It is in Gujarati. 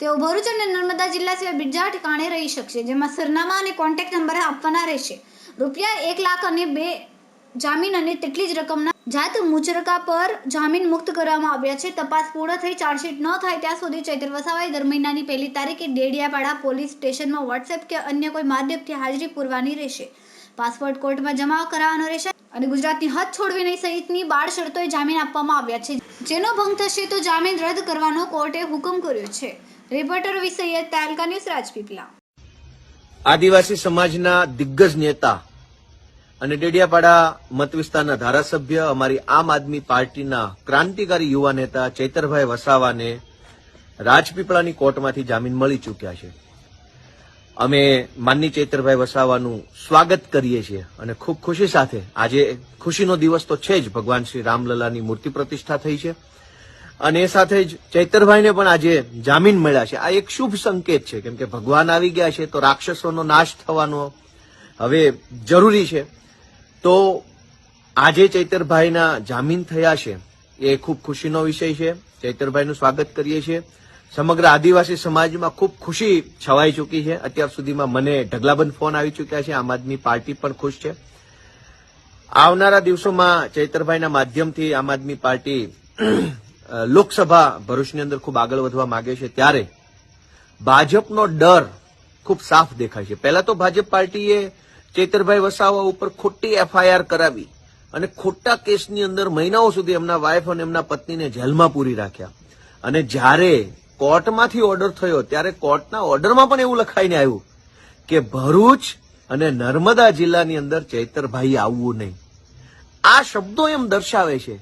તેઓ ભરૂચ અને નર્મદા જિલ્લા સિવાય બીજા ઠેકાણે રહી શકશે, જેમાં સરનામા અને કોન્ટેક્ટ નંબર આપવાના રહેશે. રૂપિયા એક લાખ અને બે જામીન અને તેટલી જ રકમના જાત મુચરકા પર જામીન મુક્ત કરવામાં આવ્યા છે. તપાસ પૂર્ણ થઈ ચાર્જશીટ ન થાય ત્યાં સુધી ચૈત્ર વસાવાએ દર મહિનાની પહેલી તારીખે ડેડિયાપાડા પોલીસ સ્ટેશનમાં વોટ્સએપ કે અન્ય કોઈ માધ્યમથી હાજરી પૂરવાની રહેશે. પાસપોર્ટ કોર્ટમાં જમા કરાવવાનો રહેશે અને ગુજરાતની હદ છોડવી નહીં સહિતની બાળ શરતોએ જામીન આપવામાં આવ્યા છે. જેનો ભંગ થશે તો જામીન રદ કરવાનો કોર્ટે હુકમ કર્યો છે. રિપોર્ટર વિસૈયદ તાલુકા ન્યૂઝ રાજપીપલા. આદિવાસી સમાજના દિગ્ગજ નેતા અને ડેડિયાપાડા મત વિસ્તારના ધારાસભ્ય અમારી આમ આદમી પાર્ટીના ક્રાંતિકારી યુવા નેતા ચૈતરભાઈ વસાવાને રાજપીપળાની કોર્ટમાંથી જામીન મળી ચૂક્યા છે. અમે માનની ચૈતરભાઈ વસાવાનું સ્વાગત કરીએ છીએ અને ખૂબ ખુશી સાથે, આજે ખુશીનો દિવસ તો છે જ, ભગવાન શ્રી રામલલાની મૂર્તિ પ્રતિષ્ઠા થઈ છે. અને એ સાથે જ ચૈતરભાઈને પણ આજે જામીન મળ્યા છે. આ એક શુભ સંકેત છે, કેમ કે ભગવાન આવી ગયા છે તો રાક્ષસોનો નાશ થવાનો હવે જરૂરી છે. તો આજે ચૈતરભાઈના જામીન થયા છે. એ ખૂબ ખુશીનો વિષય છે. ચૈતરભાઈનું સ્વાગત કરીએ છીએ. સમગ્ર આદિવાસી સમાજમાં ખૂબ ખુશી છવાઈ ચૂકી છે. અત્યાર સુધીમાં મને ઢગલાબંધ ફોન આવી ચૂક્યા છે. આમ આદમી પાર્ટી પણ ખુશ છે. આવનારા દિવસોમાં ચૈતરભાઈના માધ્યમથી આમ આદમી પાર્ટી લોકસભા ભરૂચની અંદર ખૂબ આગળ વધવા માંગે છે. ત્યારે ભાજપનો ડર ખૂબ સાફ દેખાય છે. પહેલા તો ભાજપ પાર્ટીએ ચૈતરભાઈ વસાવા ઉપર ખોટી એફઆઈઆર કરાવી અને ખોટા કેસની અંદર મહિનાઓ સુધી એમના વાઇફ અને એમના પત્નીને જેલમાં પૂરી રાખ્યા. અને જ્યારે કોર્ટમાંથી ઓર્ડર થયો ત્યારે કોર્ટના ઓર્ડરમાં પણ એવું લખાઈને આવ્યું કે ભરૂચ અને નર્મદા જિલ્લાની અંદર ચૈતરભાઈ આવવું નહીં. આ શબ્દો એમ દર્શાવે છે.